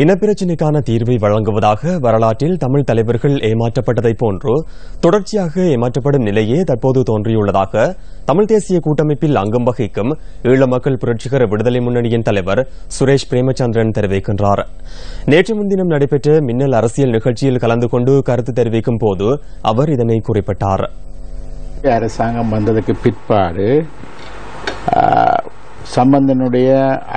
இனப்பிரச்சினைக்கான தீர்வை வழங்குவதாக வரலாற்றில் தமிழ் தலைவர்கள் ஏமாற்றப்பட்டதைப் போன்று தொடர்ச்சியாக ஏமாற்றப்படும் நிலையே தற்போது தோன்றியுள்ளதாக தமிழ் தேசிய கூட்டமைப்பில் அங்கம் வகிக்கும் ஈழ மக்கள் புரட்சிகர விடுதலை முன்னணியின் தலைவர் சுரேஷ் பிரேமச்சந்திரன் தெரிவிக்கின்றார். நேற்று முன்தினம் நடைபெற்ற மின்னல் அரசியல் நிகழ்ச்சியில் கலந்து கொண்டு கருத்து தெரிவிக்கும் போது அவர் இதனை குறிப்பிட்டார். அரசாங்கம் வந்ததுக்கு பிற்பாடு சம்பந்தனுடைய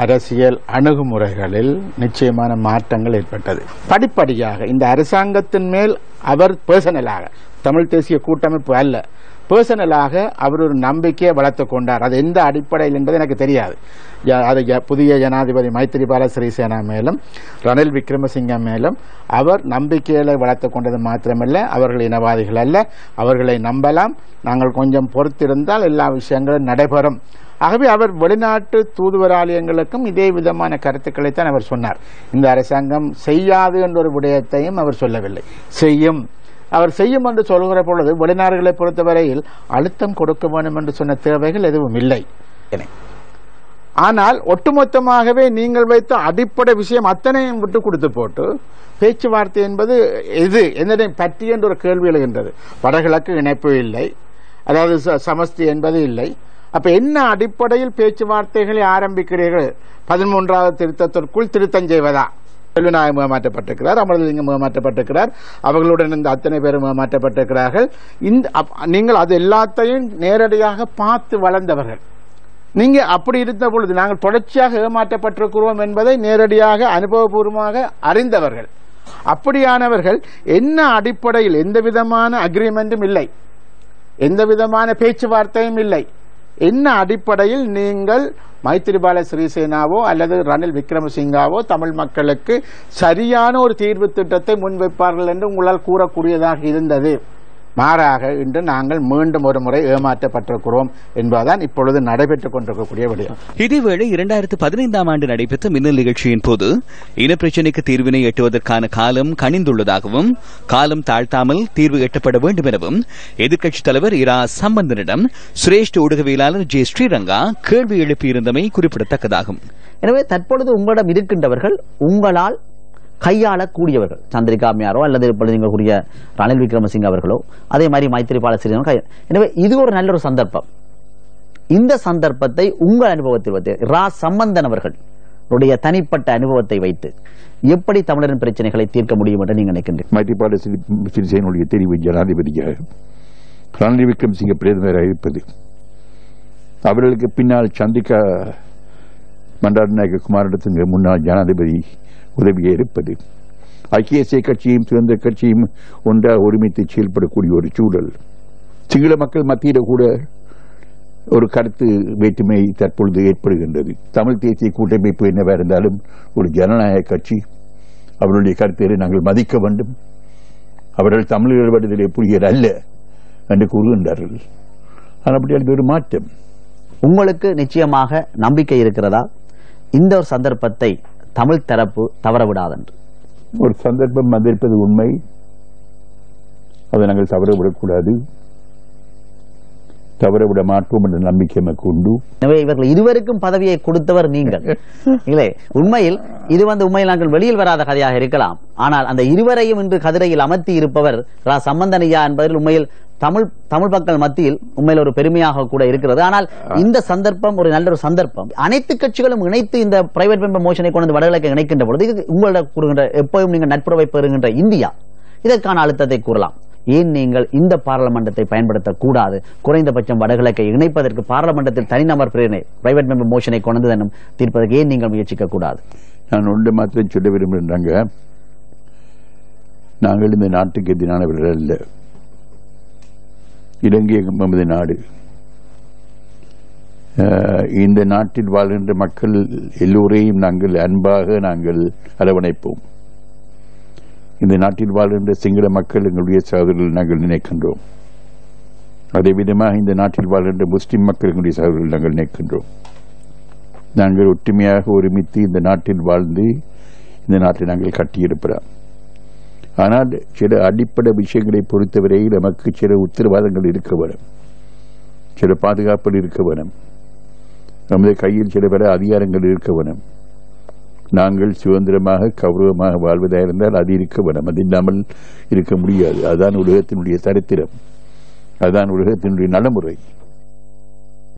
அரசியல் அணுகுமுறைகளில் நிச்சயமான மாற்றங்கள் ஏற்பட்டது. படிப்படியாக இந்த அரசாங்கத்தின் மேல் அவர் பர்சனலாக தமிழ் தேசிய கூட்டமைப்பு அல்ல பர்சனலாக அவர் ஒரு நம்பிக்கையை வளர்த்து கொண்டார். அது எந்த அடிப்படையில் என்பது எனக்கு தெரியாது. அது புதிய ஜனாதிபதி மைத்திரிபால சிறிசேனா மேலும் ரணில் விக்ரமசிங்க மேலும் அவர் நம்பிக்கைகளை வளர்த்து கொண்டது மாத்திரமல்ல அவர்கள் இனவாதிகள் அல்ல அவர்களை நம்பலாம். நாங்கள் கொஞ்சம் பொறுத்திருந்தால் எல்லா விஷயங்களும் நடைபெறும். ஆகவே அவர் வெளிநாட்டு தூதுவராலயங்களுக்கும் இதே விதமான கருத்துக்களைத்தான் அவர் சொன்னார். இந்த அரசாங்கம் செய்யாது என்ற ஒரு விடயத்தையும் அவர் சொல்லவில்லை. செய்யும். அவர் செய்யும் என்று சொல்கிற பொழுது வெளிநாடுகளை பொறுத்தவரையில் அழுத்தம் கொடுக்க வேண்டும் என்று சொன்ன தேவைகள் எதுவும் இல்லை. ஆனால் ஒட்டுமொத்தமாகவே நீங்கள் வைத்த அடிப்படை விஷயம் அத்தனையும் விட்டு கொடுத்து போட்டு பேச்சுவார்த்தை என்பது எது என்னதை பற்றி என்ற ஒரு கேள்வி எழுகின்றது. வடகிழக்கு இணைப்பு இல்லை. அதாவது சமஸ்தி என்பது இல்லை. அப்ப என்ன அடிப்படையில் பேச்சுவார்த்தைகளை ஆரம்பிக்கிறீர்கள்? பதிமூன்றாவது திருத்தத்திற்குள் திருத்தம் செய்வதா? செல்வநாயகம் ஏமாற்றப்பட்டிருக்கிறார் அமரலிங்கம் ஏமாற்றப்பட்டிருக்கிறார் அவர்களுடன் இந்த அத்தனை பேரும் ஏமாற்றப்பட்டிருக்கிறார்கள் இந்த அப்- நீங்கள் அது எல்லாத்தையும் நேரடியாக பார்த்து வளர்ந்தவர்கள். நீங்க அப்படி இருந்த பொழுது நாங்கள் தொடர்ச்சியாக ஏமாற்றப்பட்டிருக்கிறோம் என்பதை நேரடியாக அனுபவபூர்வமாக அறிந்தவர்கள். அப்படியானவர்கள் என்ன அடிப்படையில் எந்த விதமான அக்ரிமெண்ட்டும் இல்லை. எந்த விதமான பேச்சுவார்த்தையும் இல்லை. என்ன அடிப்படையில் நீங்கள் மைத்திரிபால சிறிசேனாவோ அல்லது ரணில் விக்ரமசிங்காவோ தமிழ் மக்களுக்கு சரியான ஒரு தீர்வு திட்டத்தை முன்வைப்பார்கள் என்று உங்களால் கூறக்கூடியதாக இருந்தது. மாறாக இன்று நாங்கள் மீண்டும் ஒரு முறை ஏமாற்றப்பட்டிருக்கிறோம் என்பதுதான் இப்பொழுது நடைபெற்றுக் கொண்டிருக்கக்கூடிய விடயம். இதேவேளை இரண்டாயிரத்து பதினைந்தாம் ஆண்டு நடைபெற்ற மின்னல் நிகழ்ச்சியின் போது இனப்பிரச்சினைக்கு தீர்வினை எட்டுவதற்கான காலம் கனிந்துள்ளதாகவும் காலம் தாழ்த்தாமல் தீர்வு எட்டப்பட வேண்டும் எனவும் எதிர்க்கட்சித் தலைவர் இரா சம்பந்தனிடம் சிரேஷ்ட ஊடகவியலாளர் ஜே ஸ்ரீரங்கா கேள்வி எழுப்பியிருந்தமை குறிப்பிடத்தக்கதாகும். எனவே தற்பொழுது உங்களிடம் இருக்கின்றவர்கள் உங்களால் கையாளக்கூடியவர்கள். சந்திரிகா அம்மையாரோ அல்லது இப்பொழுது நீங்கள் ரணில் விக்ரமசிங்க அவர்களோ அதே மாதிரி மைத்திரிபால சிறிசேனா எனவே இது ஒரு நல்ல ஒரு சந்தர்ப்பம். இந்த சந்தர்ப்பத்தை உங்கள் அனுபவத்தில் வைத்து ரா சம்பந்தன் அவர்கள் உடைய தனிப்பட்ட அனுபவத்தை வைத்து எப்படி தமிழரின் பிரச்சனைகளை தீர்க்க முடியும் என்று நீங்கள் நினைக்கின்றீர்கள்? மைத்திரிபால சிறிசேனுடைய தெரிவு ஜனாதிபதியாக ரணில் விக்ரமசிங்க பிரதமராக இருப்பது அவர்களுக்கு பின்னால் சந்திகா மண்டாரநாயக குமாரிடத்துங்க முன்னாள் ஜனாதிபதி உதவியே இருப்பது. ஐக்கிய தேசிய கட்சியும் சுதந்திர கட்சியும் ஒன்றாக ஒருமித்து செயல்படக்கூடிய ஒரு சூழல். சிங்கள மக்கள் மத்தியில் கூட ஒரு கருத்து வேற்றுமை தற்பொழுது ஏற்படுகின்றது. தமிழ் தேசிய கூட்டமைப்பு என்னவா இருந்தாலும் ஒரு ஜனநாயக கட்சி அவருடைய கருத்தை நாங்கள் மதிக்க வேண்டும். அவர்கள் தமிழர்கள் வருவதிலே புரியர் அல்ல என்று கூறுகின்றார்கள். ஆனால் அப்படி ஒரு மாற்றம். உங்களுக்கு நிச்சயமாக நம்பிக்கை இருக்கிறதா? இந்த ஒரு சந்தர்ப்பத்தை தமிழ் தரப்பு தவறவிடாதென்று. ஒரு சந்தர்ப்பம் வந்திருப்பது உண்மை. அதை நாங்கள் தவறவிடக்கூடாது. தவறவிட மாட்டோம் என்ற நம்பிக்கை நமக்கு உண்டு. எனவே இவர்கள் இருவருக்கும் பதவியை கொடுத்தவர் நீங்கள். இல்லை உண்மையில் இது வந்து உண்மையில் நாங்கள் வெளியில் வராத கதையாக இருக்கலாம். ஆனால் அந்த இருவரையும் இன்று கதிரையில் அமர்த்தி இருப்பவர் ரா சம்பந்தனையா என்பதில் உண்மையில் தமிழ் தமிழ் மக்கள் மத்தியில் உண்மையில் ஒரு பெருமையாக கூட இருக்கிறது. ஆனால் இந்த சந்தர்ப்பம் ஒரு நல்ல ஒரு சந்தர்ப்பம். அனைத்து கட்சிகளும் இணைத்து இந்த பிரைவேட் மெம்பர் மோஷனை கொண்டு வடகிழக்கு இணைக்கின்ற பொழுது இது உங்களிடம் கூறுகின்ற எப்போதும் நீங்கள் நட்புறவை பெறுகின்ற இந்தியா. இதற்கான அழுத்தத்தை கூறலாம். ஏன் நீங்கள் இந்த பாராளுமன்றத்தை பயன்படுத்தக்கூடாது? குறைந்தபட்சம் வடகிழக்கை இணைப்பதற்கு பாராளுமன்றத்தில் தனிநபர் பிரேரணை பிரைவேட் மெம்பர் மோஷனை கொண்டு தன்னும் தீர்ப்பதற்கு ஏன் நீங்கள் முயற்சிக்க கூடாது நான் ஒன்று மாத்திரம் சொல்ல விரும்புகின்றாங்க நாங்கள் இந்த நாட்டுக்கு எதிரானவர்கள் அல்ல. இலங்கை நமது நாடு. இந்த நாட்டில் வாழ்கின்ற மக்கள் எல்லோரையும் நாங்கள் அன்பாக நாங்கள் அரவணைப்போம். இந்த நாட்டில் வாழ்கின்ற சிங்கள மக்கள் எங்களுடைய சகோதரர்கள் நாங்கள் நினைக்கின்றோம். அதே விதமாக இந்த நாட்டில் வாழ்கின்ற முஸ்லிம் மக்கள் எங்களுடைய சகோதரர்கள் நாங்கள் நினைக்கின்றோம். நாங்கள் ஒற்றுமையாக ஒருமித்து இந்த நாட்டில் வாழ்ந்து இந்த நாட்டை நாங்கள் கட்டியிருக்கிறோம். ஆனால் சில அடிப்படை விஷயங்களை பொறுத்தவரை நமக்கு சில உத்தரவாதங்கள் இருக்க வரும் சில பாதுகாப்புகள் இருக்க வரும் நமது கையில் சில பல அதிகாரங்கள் இருக்க வரும் நாங்கள் சுதந்திரமாக கௌரவமாக வாழ்வதாக இருந்தால் அது இருக்க வேணும் அது இல்லாமல் இருக்க முடியாது. அதுதான் உலகத்தினுடைய சரித்திரம். அதுதான் உலகத்தினுடைய நடைமுறை.